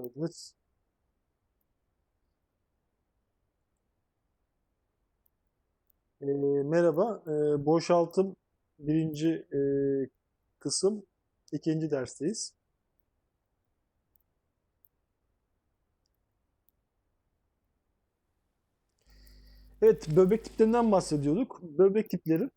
Evet. Ee, merhaba. Ee, boşaltım birinci e, kısım ikinci dersteyiz. Evet, böbrek tiplerinden bahsediyorduk. Böbrek tipleri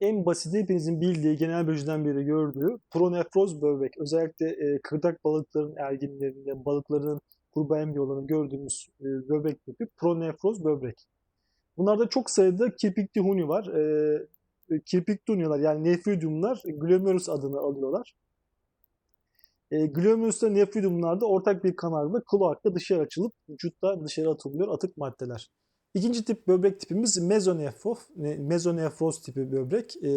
en basiti hepinizin bildiği, genel biyolojiden beri gördüğü pronefroz böbrek. Özellikle e, kırdak balıkların erginlerinde, balıkların kurbağa embriyolarını gördüğümüz e, böbrek tipi pronefroz böbrek. Bunlarda çok sayıda kirpikli huni var. E, kirpikli huniler yani nefridiumlar glomerulus adını alıyorlar. E, glomerulus'ta nefridiumlarda ortak bir kanalda kloakta dışarı açılıp vücutta dışarı atılıyor atık maddeler. İkinci tip böbrek tipimiz mezonefroz, mezonefroz tipi böbrek. E,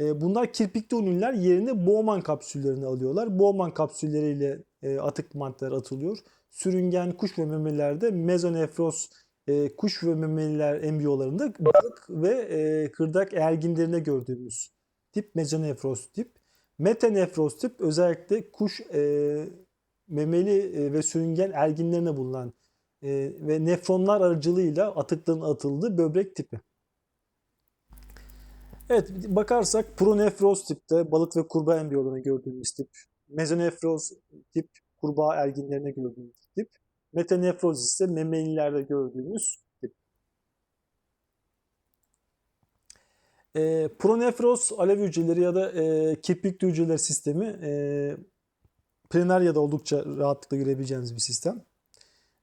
e, bunlar kirpikli uniller yerine Bowman kapsüllerini alıyorlar. Bowman kapsülleriyle e, atık maddeler atılıyor. Sürüngen, kuş ve memelilerde mezonefroz e, kuş ve memeliler embriyolarında balık ve e, kırdak erginlerine gördüğümüz tip mezonefroz tip. Metanefroz tip özellikle kuş e, memeli ve sürüngen erginlerine bulunan e, ve nefronlar aracılığıyla atıkların atıldığı böbrek tipi. Evet bakarsak pronefroz tipte balık ve kurbağa embriyolarına gördüğümüz tip, mezonefroz tip kurbağa erginlerine gördüğümüz tip, metanefroz ise memelilerde gördüğümüz tip. E, pronefroz alev hücreleri ya da e, kirpikli hücreler sistemi e, plenaryada oldukça rahatlıkla görebileceğiniz bir sistem.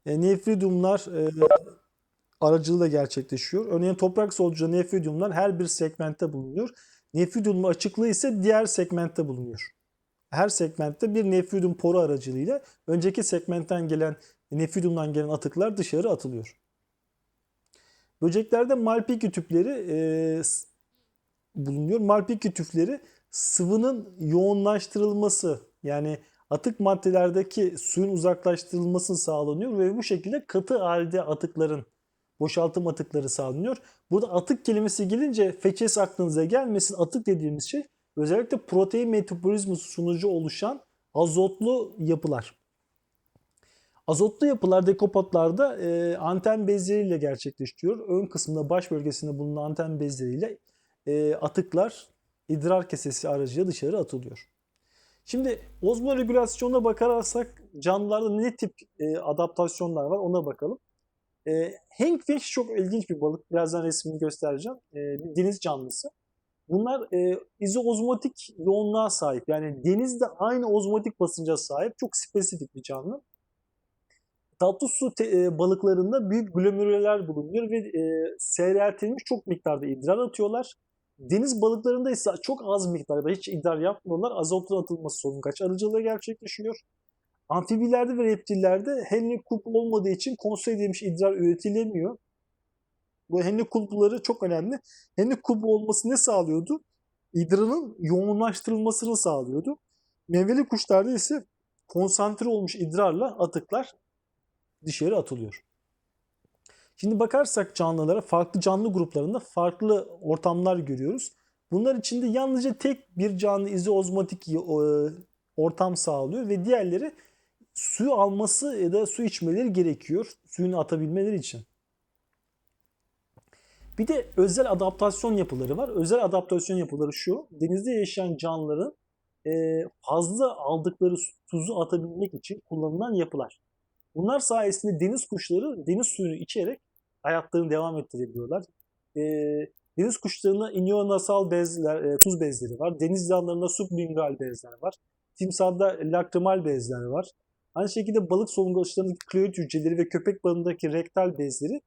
E, nefridiumlar e, aracılığıyla gerçekleşiyor. Örneğin toprak solucu nefridiumlar her bir segmentte bulunuyor. Nefridium açıklığı ise diğer segmentte bulunuyor. Her segmentte bir nefridium poru aracılığıyla önceki segmentten gelen nefridiumdan gelen atıklar dışarı atılıyor. Böceklerde Malpighi tüpleri e, bulunuyor. Malpighi tüpleri sıvının yoğunlaştırılması yani atık maddelerdeki suyun uzaklaştırılması sağlanıyor ve bu şekilde katı halde atıkların boşaltım atıkları sağlanıyor. Burada atık kelimesi gelince feçes aklınıza gelmesin. Atık dediğimiz şey özellikle protein metabolizması sonucu oluşan azotlu yapılar. Azotlu yapılar dekopatlarda e, anten bezleriyle gerçekleşiyor. Ön kısmında baş bölgesinde bulunan anten bezleriyle e, atıklar idrar kesesi aracıyla dışarı atılıyor. Şimdi ozmoregülasyonuna bakarsak canlılarda ne tip e, adaptasyonlar var ona bakalım. E, hangfish çok ilginç bir balık. Birazdan resmini göstereceğim. E, bir deniz canlısı. Bunlar e, izoozmotik yoğunluğa sahip. Yani denizde aynı ozmotik basınca sahip. Çok spesifik bir canlı. Tatlı su te, e, balıklarında büyük glomerüler bulunuyor ve e, seyreltilmiş çok miktarda idrar atıyorlar. Deniz balıklarında ise çok az miktarda hiç idrar yapmıyorlar. Azotun atılması solungaç aracılığıyla gerçekleşiyor. Amfibilerde ve reptillerde Henle kulp olmadığı için konsol edilmiş idrar üretilemiyor. Bu Henle kulpları çok önemli. Henle kulpu olması ne sağlıyordu? İdrarın yoğunlaştırılmasını sağlıyordu. Meyveli kuşlarda ise konsantre olmuş idrarla atıklar dışarı atılıyor. Şimdi bakarsak canlılara farklı canlı gruplarında farklı ortamlar görüyoruz. Bunlar içinde yalnızca tek bir canlı izoozmotik ortam sağlıyor ve diğerleri suyu alması ya da su içmeleri gerekiyor suyunu atabilmeleri için. Bir de özel adaptasyon yapıları var. Özel adaptasyon yapıları şu. Denizde yaşayan canlıların fazla aldıkları tuzu atabilmek için kullanılan yapılar. Bunlar sayesinde deniz kuşları deniz suyunu içerek hayatlarını devam ettirebiliyorlar. E, deniz kuşlarında inionasal bezler, e, tuz bezleri var. Deniz yılanlarında sublingual bezler var. Timsahda lakrimal bezler var. Aynı şekilde balık solungaçlarındaki kloid hücreleri ve köpek balığındaki rektal bezleri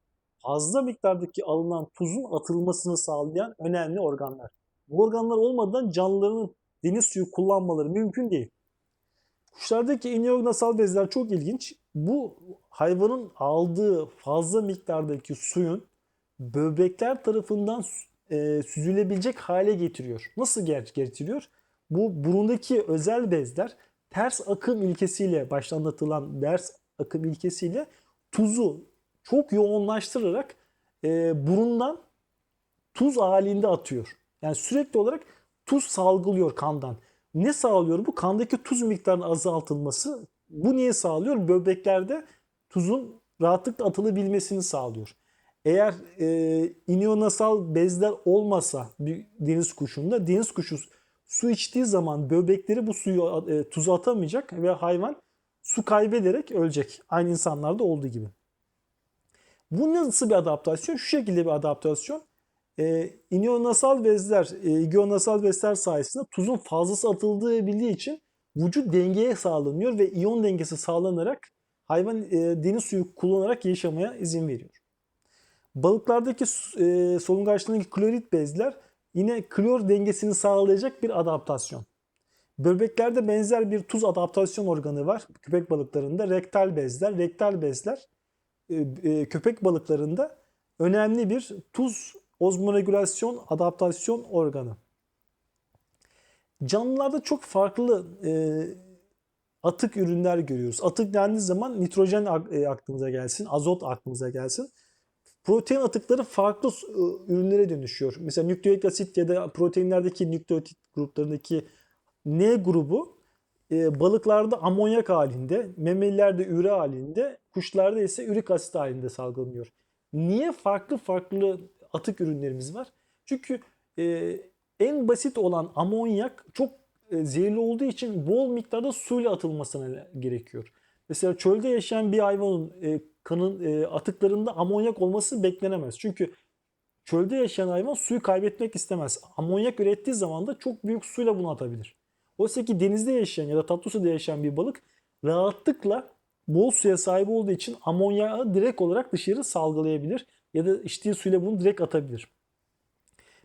fazla miktardaki alınan tuzun atılmasını sağlayan önemli organlar. Bu organlar olmadan canlıların deniz suyu kullanmaları mümkün değil. Kuşlardaki inionasal bezler çok ilginç. Bu hayvanın aldığı fazla miktardaki suyun böbrekler tarafından e, süzülebilecek hale getiriyor. Nasıl getiriyor? Bu burundaki özel bezler ters akım ilkesiyle başta anlatılan ters akım ilkesiyle tuzu çok yoğunlaştırarak e, burundan tuz halinde atıyor. Yani sürekli olarak tuz salgılıyor kandan. Ne sağlıyor bu? Kandaki tuz miktarının azaltılması Bu niye sağlıyor? Böbreklerde tuzun rahatlıkla atılabilmesini sağlıyor. Eğer e, iniyonasal bezler olmasa bir deniz kuşunda deniz kuşu su içtiği zaman böbrekleri bu suyu e, tuzu atamayacak ve hayvan su kaybederek ölecek. Aynı insanlarda olduğu gibi. Bu nasıl bir adaptasyon? Şu şekilde bir adaptasyon. E, iniyonasal bezler, e, igiyonasal bezler sayesinde tuzun fazlası atıldığı bildiği için vücut dengeye sağlanıyor ve iyon dengesi sağlanarak hayvan e, deniz suyu kullanarak yaşamaya izin veriyor. Balıklardaki e, solungaçlarındaki klorit bezler yine klor dengesini sağlayacak bir adaptasyon. Böbreklerde benzer bir tuz adaptasyon organı var. Köpek balıklarında rektal bezler, rektal bezler e, e, köpek balıklarında önemli bir tuz ozmoregülasyon adaptasyon organı. Canlılarda çok farklı e, atık ürünler görüyoruz. Atık dendiği zaman nitrojen e, aklımıza gelsin, azot aklımıza gelsin. Protein atıkları farklı e, ürünlere dönüşüyor. Mesela nükleik asit ya da proteinlerdeki nükleotit gruplarındaki N grubu e, balıklarda amonyak halinde, memelilerde üre halinde, kuşlarda ise ürik asit halinde salgılanıyor. Niye farklı farklı atık ürünlerimiz var? Çünkü e, en basit olan amonyak çok e, zehirli olduğu için bol miktarda suyla atılmasına gerekiyor. Mesela çölde yaşayan bir hayvanın e, kanın e, atıklarında amonyak olması beklenemez. Çünkü çölde yaşayan hayvan suyu kaybetmek istemez. Amonyak ürettiği zaman da çok büyük suyla bunu atabilir. Oysa ki denizde yaşayan ya da tatlı suda yaşayan bir balık rahatlıkla bol suya sahip olduğu için amonyağı direkt olarak dışarı salgılayabilir ya da içtiği suyla bunu direkt atabilir.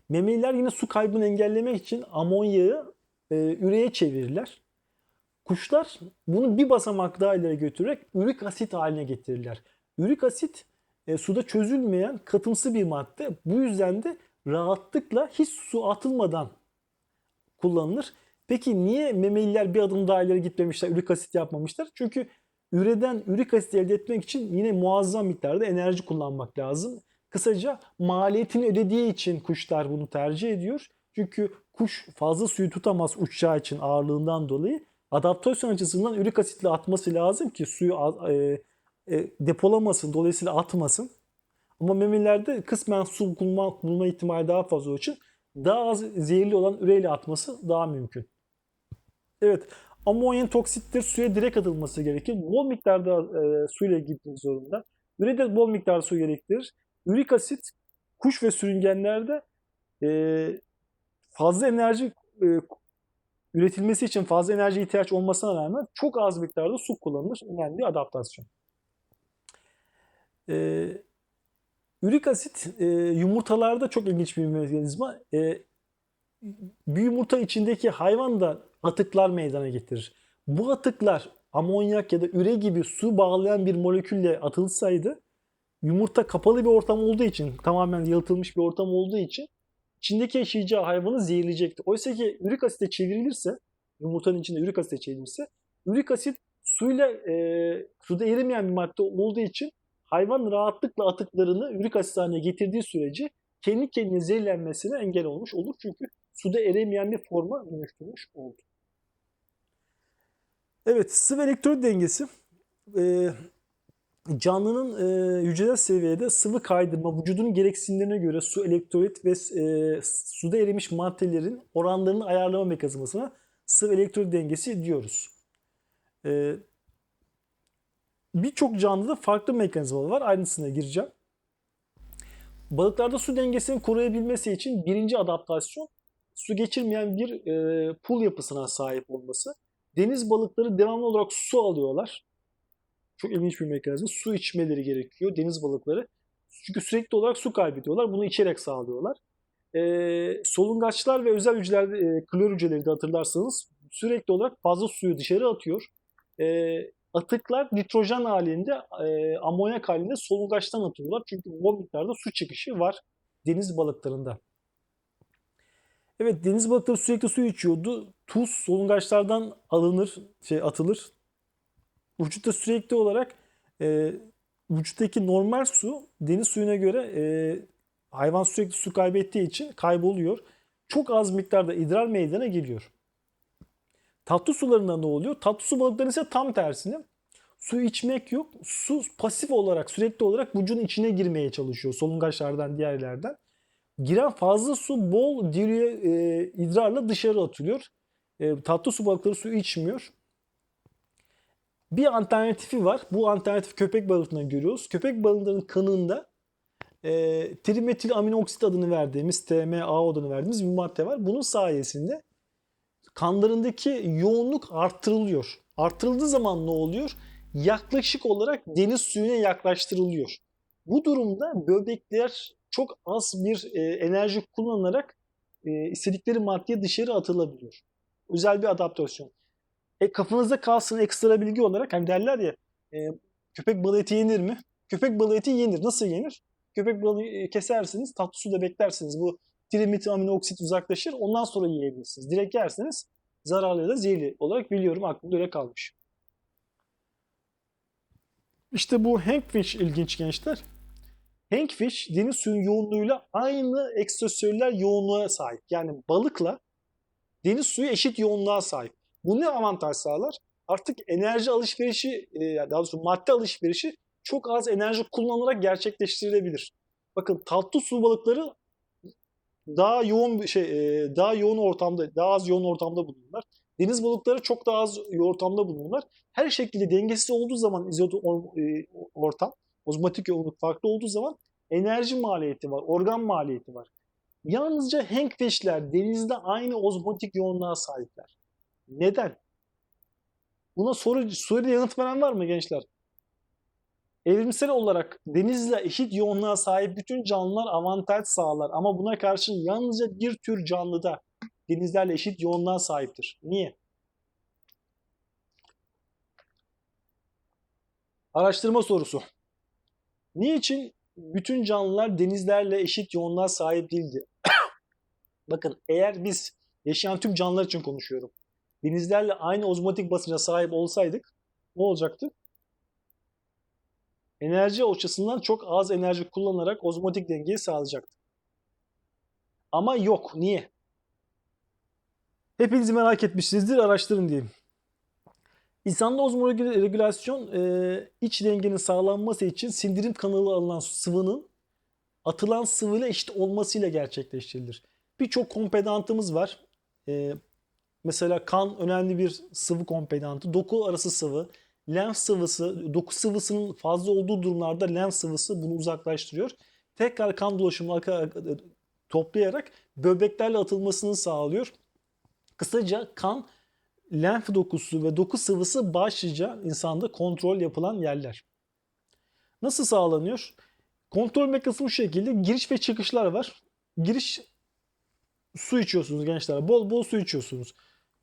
Memeliler yine su kaybını engellemek için amonyağı e, üreye çevirirler. Kuşlar bunu bir basamak daha ileri götürerek ürik asit haline getirirler. Ürik asit e, suda çözülmeyen katımsı bir madde. Bu yüzden de rahatlıkla hiç su atılmadan kullanılır. Peki niye memeliler bir adım daha ileri gitmemişler, ürik asit yapmamışlar? Çünkü üreden ürik asit elde etmek için yine muazzam miktarda enerji kullanmak lazım. Kısaca maliyetini ödediği için kuşlar bunu tercih ediyor. Çünkü kuş fazla suyu tutamaz uçacağı için ağırlığından dolayı. Adaptasyon açısından ürik asitle atması lazım ki suyu e, e, depolamasın, dolayısıyla atmasın. Ama memelilerde kısmen su bulma, bulma ihtimali daha fazla olduğu için daha az zehirli olan üreyle atması daha mümkün. Evet, amonyan toksittir, suya direkt atılması gerekir. Bol miktarda e, suyla gitmek zorunda. Üre de bol miktarda su gerektirir. Ürik asit kuş ve sürüngenlerde e, fazla enerji e, üretilmesi için fazla enerji ihtiyaç olmasına rağmen çok az miktarda su kullanılır. Önemli adaptasyon. E, ürik asit e, yumurtalarda çok ilginç bir mekanizma. E, bir yumurta içindeki hayvan da atıklar meydana getirir. Bu atıklar amonyak ya da üre gibi su bağlayan bir molekülle atılsaydı yumurta kapalı bir ortam olduğu için tamamen yalıtılmış bir ortam olduğu için içindeki yaşayacağı hayvanı zehirleyecekti. Oysa ki ürik asite çevrilirse yumurtanın içinde ürik asite çevrilirse ürik asit suyla e, suda erimeyen bir madde olduğu için hayvan rahatlıkla atıklarını ürik asit haline getirdiği sürece kendi kendine zehirlenmesine engel olmuş olur. Çünkü suda erimeyen bir forma dönüştürmüş oldu. Evet, sıvı elektrolit dengesi e, canlının e, hücresel seviyede sıvı kaydırma, vücudun gereksinimlerine göre su, elektrolit ve e, suda erimiş maddelerin oranlarını ayarlama mekanizmasına sıvı elektrolit dengesi diyoruz. E, Birçok canlıda farklı mekanizmalar var. Ayrıntısına gireceğim. Balıklarda su dengesini koruyabilmesi için birinci adaptasyon su geçirmeyen bir e, pul yapısına sahip olması. Deniz balıkları devamlı olarak su alıyorlar. Çok ilginç bir mekanizma. Su içmeleri gerekiyor deniz balıkları. Çünkü sürekli olarak su kaybediyorlar. Bunu içerek sağlıyorlar. Ee, solungaçlar ve özel hücreler, e, klor hücreleri de hatırlarsanız sürekli olarak fazla suyu dışarı atıyor. E, atıklar nitrojen halinde, e, amonyak halinde solungaçtan atıyorlar. Çünkü bol miktarda su çıkışı var deniz balıklarında. Evet deniz balıkları sürekli su içiyordu. Tuz solungaçlardan alınır, şey atılır. Vücutta sürekli olarak e, vücuttaki normal su deniz suyuna göre e, hayvan sürekli su kaybettiği için kayboluyor. Çok az miktarda idrar meydana geliyor. Tatlı sularında ne oluyor? Tatlı su balıkları ise tam tersine. Su içmek yok. Su pasif olarak sürekli olarak vücudun içine girmeye çalışıyor. Solungaçlardan diğer yerlerden. Giren fazla su bol diri e, idrarla dışarı atılıyor. E, tatlı su balıkları su içmiyor. Bir alternatifi var. Bu alternatif köpek balıklarında görüyoruz. Köpek balıklarının kanında e, trimetil aminooksit adını verdiğimiz, TMA adını verdiğimiz bir madde var. Bunun sayesinde kanlarındaki yoğunluk arttırılıyor. Arttırıldığı zaman ne oluyor? Yaklaşık olarak deniz suyuna yaklaştırılıyor. Bu durumda böbrekler çok az bir e, enerji kullanarak e, istedikleri maddeye dışarı atılabiliyor. Özel bir adaptasyon. E, kafanızda kalsın ekstra bilgi olarak hani derler ya e, köpek balığı eti yenir mi? Köpek balığı eti yenir. Nasıl yenir? Köpek balığı e, kesersiniz, tatlı suda beklersiniz. Bu trimetil aminooksit uzaklaşır. Ondan sonra yiyebilirsiniz. Direkt yerseniz zararlı ya da zehirli olarak biliyorum. Aklımda öyle kalmış. İşte bu hangfish ilginç gençler. Hangfish deniz suyun yoğunluğuyla aynı ekstraselüler yoğunluğa sahip. Yani balıkla deniz suyu eşit yoğunluğa sahip. Bu ne avantaj sağlar? Artık enerji alışverişi, e, daha doğrusu madde alışverişi çok az enerji kullanılarak gerçekleştirilebilir. Bakın tatlı su balıkları daha yoğun şey, e, daha yoğun ortamda, daha az yoğun ortamda bulunurlar. Deniz balıkları çok daha az ortamda bulunurlar. Her şekilde dengesiz olduğu zaman izot e, ortam, ozmotik yoğunluk farklı olduğu zaman enerji maliyeti var, organ maliyeti var. Yalnızca hangfishler denizde aynı ozmotik yoğunluğa sahipler. Neden? Buna soru soruda yanıt veren var mı gençler? Evrimsel olarak denizle eşit yoğunluğa sahip bütün canlılar avantaj sağlar ama buna karşın yalnızca bir tür canlıda denizlerle eşit yoğunluğa sahiptir. Niye? Araştırma sorusu. Niçin bütün canlılar denizlerle eşit yoğunluğa sahip değildi? Bakın eğer biz yaşayan tüm canlılar için konuşuyorum. Denizlerle aynı ozmotik basınca sahip olsaydık ne olacaktı? Enerji açısından çok az enerji kullanarak ozmotik dengeyi sağlayacaktı. Ama yok. Niye? Hepiniz merak etmişsinizdir. Araştırın diyeyim. İnsanda ozmoregülasyon e, iç dengenin sağlanması için sindirim kanalı alınan sıvının atılan sıvıyla eşit olmasıyla gerçekleştirilir. Birçok kompedantımız var. E, mesela kan önemli bir sıvı kompedantı. Doku arası sıvı, lenf sıvısı, doku sıvısının fazla olduğu durumlarda lenf sıvısı bunu uzaklaştırıyor. Tekrar kan dolaşımı toplayarak böbreklerle atılmasını sağlıyor. Kısaca kan, lenf dokusu ve doku sıvısı başlıca insanda kontrol yapılan yerler. Nasıl sağlanıyor? Kontrol mekanizması şu şekilde giriş ve çıkışlar var. Giriş su içiyorsunuz gençler. Bol bol su içiyorsunuz.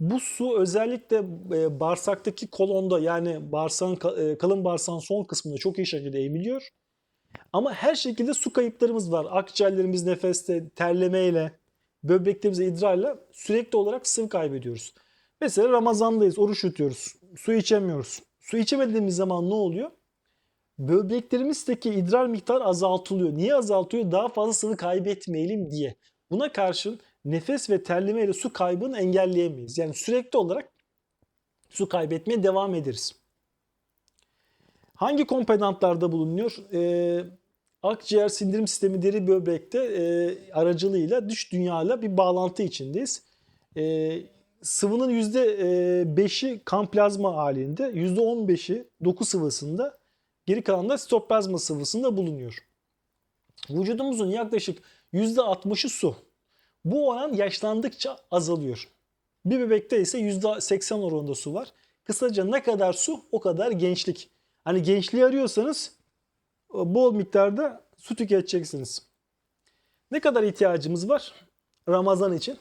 Bu su özellikle e, bağırsaktaki kolonda yani bağırsağın e, kalın bağırsağın son kısmında çok iyi şekilde emiliyor. Ama her şekilde su kayıplarımız var. Akciğerlerimiz nefeste, terlemeyle, böbreklerimize idrarla sürekli olarak sıvı kaybediyoruz. Mesela Ramazan'dayız, oruç tutuyoruz. Su içemiyoruz. Su içemediğimiz zaman ne oluyor? Böbreklerimizdeki idrar miktarı azaltılıyor. Niye azaltıyor? Daha fazla sıvı kaybetmeyelim diye. Buna karşın nefes ve terleme ile su kaybını engelleyemeyiz. Yani sürekli olarak su kaybetmeye devam ederiz. Hangi kompedantlarda bulunuyor? Ee, akciğer sindirim sistemi deri böbrekte e, aracılığıyla dış dünyayla bir bağlantı içindeyiz. E, sıvının %5'i kan plazma halinde, %15'i doku sıvısında, geri kalan da sitoplazma sıvısında bulunuyor. Vücudumuzun yaklaşık %60'ı su. Bu oran yaşlandıkça azalıyor. Bir bebekte ise %80 oranında su var. Kısaca ne kadar su o kadar gençlik. Hani gençliği arıyorsanız bol miktarda su tüketeceksiniz. Ne kadar ihtiyacımız var Ramazan için?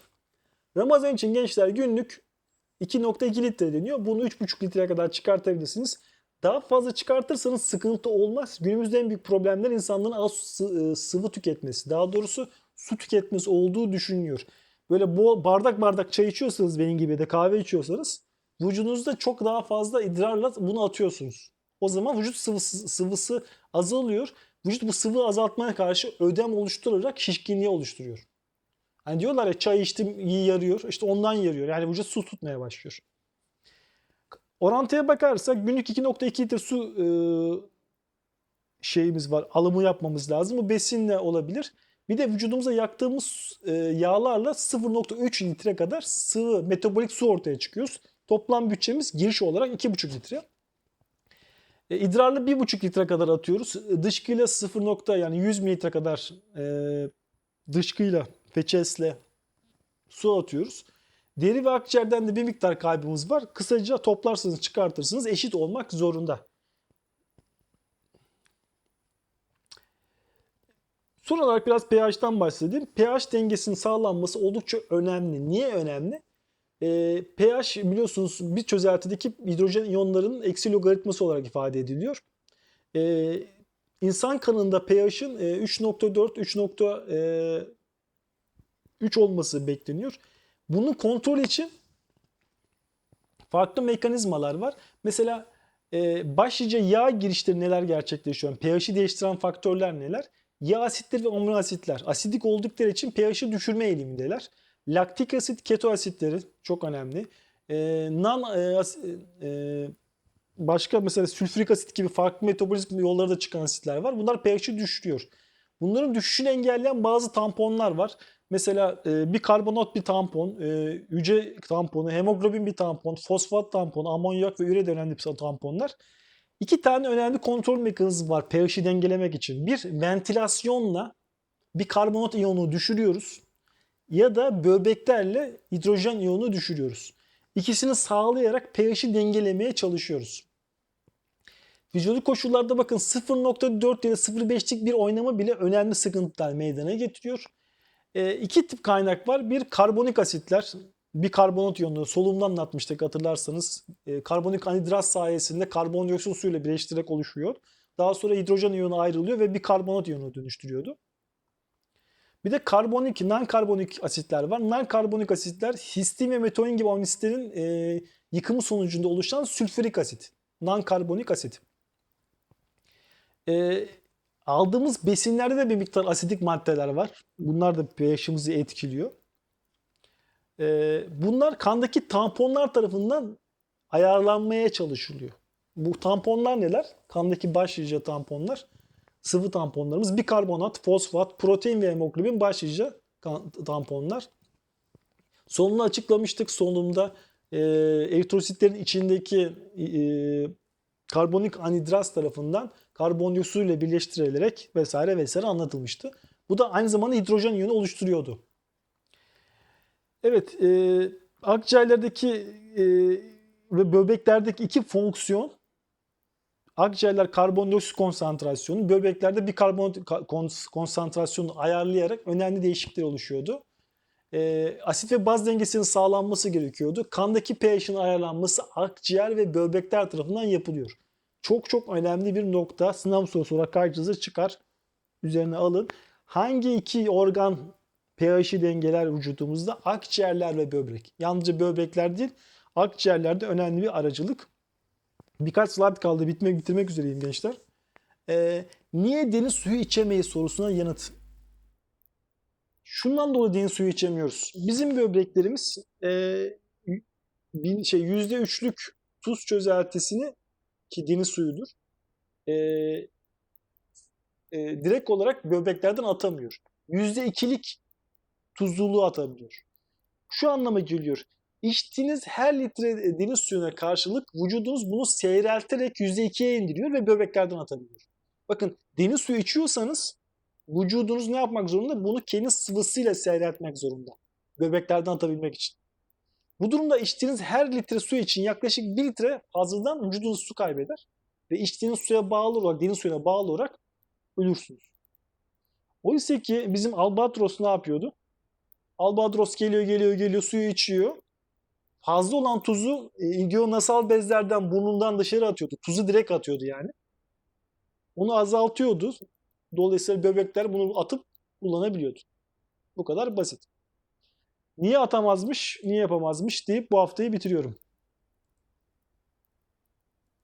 Ramazan için gençler günlük 2.2 litre deniyor. Bunu 3.5 litreye kadar çıkartabilirsiniz. Daha fazla çıkartırsanız sıkıntı olmaz. Günümüzde en büyük problemler insanların az sıvı tüketmesi. Daha doğrusu su tüketmesi olduğu düşünülüyor. Böyle bu bardak bardak çay içiyorsanız benim gibi de kahve içiyorsanız vücudunuzda çok daha fazla idrarla bunu atıyorsunuz. O zaman vücut sıvısı, sıvısı azalıyor. Vücut bu sıvı azaltmaya karşı ödem oluşturarak şişkinliği oluşturuyor. Hani diyorlar ya çay içtim iyi yarıyor. İşte ondan yarıyor. Yani vücut su tutmaya başlıyor. Orantıya bakarsak günlük 2.2 litre su e, şeyimiz var. Alımı yapmamız lazım. Bu besinle olabilir. Bir de vücudumuza yaktığımız e, yağlarla 0.3 litre kadar sıvı metabolik su ortaya çıkıyoruz. Toplam bütçemiz giriş olarak 2.5 litre. E, idrarla 1.5 litre kadar atıyoruz. E, Dışkıyla 0. nokta yani 100 mililitre kadar e, dışkıyla, feçesle su atıyoruz. Deri ve akciğerden de bir miktar kaybımız var. Kısaca toplarsınız, çıkartırsınız eşit olmak zorunda. Son olarak biraz pH'tan bahsedeyim. pH dengesinin sağlanması oldukça önemli. Niye önemli? E, pH biliyorsunuz bir çözeltideki hidrojen iyonlarının eksi logaritması olarak ifade ediliyor. E, insan kanında pH'in e, 3.4, 3.3 olması bekleniyor. Bunun kontrol için farklı mekanizmalar var. Mesela e, başlıca yağ girişleri neler gerçekleşiyor? PH'i değiştiren faktörler neler? Yağ asitleri ve amino asitler asidik oldukları için pH'i düşürme eğilimindeler. Laktik asit, keto asitleri çok önemli. E, non e, as- e, başka mesela sülfürik asit gibi farklı metabolizm yolları da çıkan asitler var. Bunlar pH'i düşürüyor. Bunların düşüşünü engelleyen bazı tamponlar var. Mesela e, bir karbonat bir tampon, e, hücre tamponu, hemoglobin bir tampon, fosfat tamponu, amonyak ve üre de önemli tamponlar. İki tane önemli kontrol mekanizması var pH'i dengelemek için. Bir ventilasyonla bir karbonat iyonu düşürüyoruz ya da böbreklerle hidrojen iyonu düşürüyoruz. İkisini sağlayarak pH'i dengelemeye çalışıyoruz. Fizyolojik koşullarda bakın 0.4 ya da 0.5'lik bir oynama bile önemli sıkıntılar meydana getiriyor. E, iki tip kaynak var. Bir karbonik asitler, bir karbonat iyonu solumdan anlatmıştık hatırlarsanız. E, karbonik anhidrat sayesinde karbondioksit suyuyla birleştirerek oluşuyor. Daha sonra hidrojen iyonu ayrılıyor ve bir karbonat iyonu dönüştürüyordu. Bir de karbonik, non-karbonik asitler var. Non-karbonik asitler histin ve metoin gibi amino asitlerin e, yıkımı sonucunda oluşan sülfürik asit. Non-karbonik asit. E, aldığımız besinlerde de bir miktar asidik maddeler var. Bunlar da pH'imizi etkiliyor. E, bunlar kandaki tamponlar tarafından ayarlanmaya çalışılıyor. Bu tamponlar neler? Kandaki başlıca tamponlar sıvı tamponlarımız bikarbonat, fosfat, protein ve hemoglobin başlıca tamponlar. Sonunu açıklamıştık. Sonunda e, eritrositlerin içindeki e, karbonik anhidraz tarafından karbondioksit ile birleştirilerek vesaire vesaire anlatılmıştı. Bu da aynı zamanda hidrojen iyonu oluşturuyordu. Evet, e, akciğerlerdeki e, ve böbreklerdeki iki fonksiyon akciğerler karbondioksit konsantrasyonu, böbreklerde bir karbon konsantrasyonu ayarlayarak önemli değişiklikler oluşuyordu. E, asit ve baz dengesinin sağlanması gerekiyordu. Kandaki pH'in ayarlanması akciğer ve böbrekler tarafından yapılıyor. Çok çok önemli bir nokta. Sınav sorusu olarak karşınıza çıkar. Üzerine alın. Hangi iki organ pH'i dengeler vücudumuzda? Akciğerler ve böbrek. Yalnızca böbrekler değil, akciğerlerde önemli bir aracılık. Birkaç slide kaldı. Bitmek bitirmek üzereyim gençler. Ee, niye deniz suyu içemeyiz sorusuna yanıt. Şundan dolayı deniz suyu içemiyoruz. Bizim böbreklerimiz e, bin, şey %3'lük tuz çözeltisini ki deniz suyudur. E, e, direkt olarak böbreklerden atamıyor. %2'lik tuzluluğu atabiliyor. Şu anlama geliyor. İçtiğiniz her litre deniz suyuna karşılık vücudunuz bunu seyrelterek %2'ye indiriyor ve böbreklerden atabiliyor. Bakın deniz suyu içiyorsanız vücudunuz ne yapmak zorunda? Bunu kendi sıvısıyla seyreltmek zorunda. Böbreklerden atabilmek için. Bu durumda içtiğiniz her litre su için yaklaşık 1 litre fazladan vücudunuz su kaybeder. Ve içtiğiniz suya bağlı olarak, deniz suyuna bağlı olarak ölürsünüz. Oysa ki bizim albatros ne yapıyordu? Albatros geliyor geliyor geliyor suyu içiyor. Fazla olan tuzu e, nasal bezlerden burnundan dışarı atıyordu. Tuzu direkt atıyordu yani. Onu azaltıyordu. Dolayısıyla böbrekler bunu atıp kullanabiliyordu. Bu kadar basit. Niye atamazmış, niye yapamazmış deyip bu haftayı bitiriyorum.